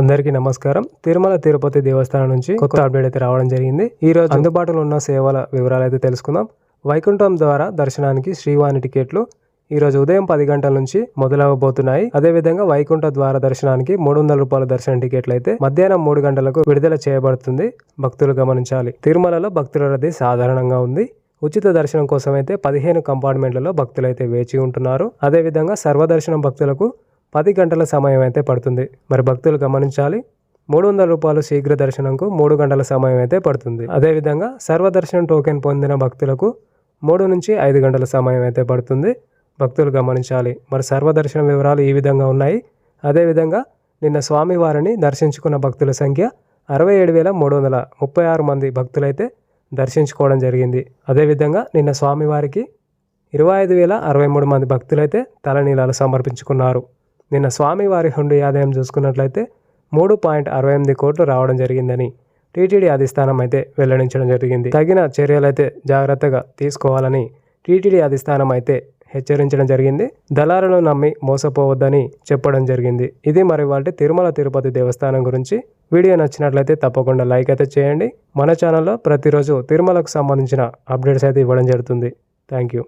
అందరికీ నమస్కారం. తిరుమల తిరుపతి దేవస్థానం నుంచి కొత్త అప్డేట్ అయితే రావడం జరిగింది. ఈ రోజు అందుబాటులో ఉన్న సేవల వివరాలు అయితే తెలుసుకుందాం. వైకుంఠం ద్వారా దర్శనానికి శ్రీవాణి టికెట్లు ఈ రోజు ఉదయం పది గంటల నుంచి మొదలవబోతున్నాయి. అదేవిధంగా వైకుంఠ ద్వార దర్శనానికి మూడు వందల రూపాయల దర్శన టికెట్లు అయితే మధ్యాహ్నం మూడు గంటలకు విడుదల చేయబడుతుంది. భక్తులు గమనించాలి. తిరుమలలో భక్తుల రద్దీ సాధారణంగా ఉంది. ఉచిత దర్శనం కోసం అయితే పదిహేను కంపార్ట్మెంట్లలో భక్తులైతే వేచి ఉంటున్నారు. అదేవిధంగా సర్వదర్శనం భక్తులకు పది గంటల సమయం అయితే పడుతుంది. మరి భక్తులు గమనించాలి. మూడు వందల రూపాయలు శీఘ్ర దర్శనంకు మూడు గంటల సమయం అయితే పడుతుంది. అదేవిధంగా సర్వదర్శనం టోకెన్ పొందిన భక్తులకు మూడు నుంచి ఐదు గంటల సమయం అయితే పడుతుంది. భక్తులు గమనించాలి. మరి సర్వదర్శనం వివరాలు ఈ విధంగా ఉన్నాయి. అదేవిధంగా నిన్న స్వామివారిని దర్శించుకున్న భక్తుల సంఖ్య అరవై ఏడు వేల మూడు వందల ముప్పై ఆరు మంది భక్తులైతే దర్శించుకోవడం జరిగింది. అదేవిధంగా నిన్న స్వామివారికి ఇరవై ఐదు వేల అరవై మూడు మంది భక్తులైతే తలనీలాలు సమర్పించుకున్నారు. నిన్న స్వామివారి హుండీ ఆదాయం చూసుకున్నట్లయితే మూడు పాయింట్ అరవై ఎనిమిది కోట్లు రావడం జరిగిందని టీటీడీ అధిష్టానం అయితే వెల్లడించడం జరిగింది. తగిన చర్యలైతే జాగ్రత్తగా తీసుకోవాలని టీటీడీ అధిష్టానం అయితే హెచ్చరించడం జరిగింది. దళారులను నమ్మి మోసపోవద్దని చెప్పడం జరిగింది. ఇది మరి వాళ్ళ తిరుమల తిరుపతి దేవస్థానం గురించి. వీడియో నచ్చినట్లయితే తప్పకుండా లైక్ అయితే చేయండి. మన ఛానల్లో ప్రతిరోజు తిరుమలకు సంబంధించిన అప్డేట్స్ అయితే ఇవ్వడం జరుగుతుంది. Thank you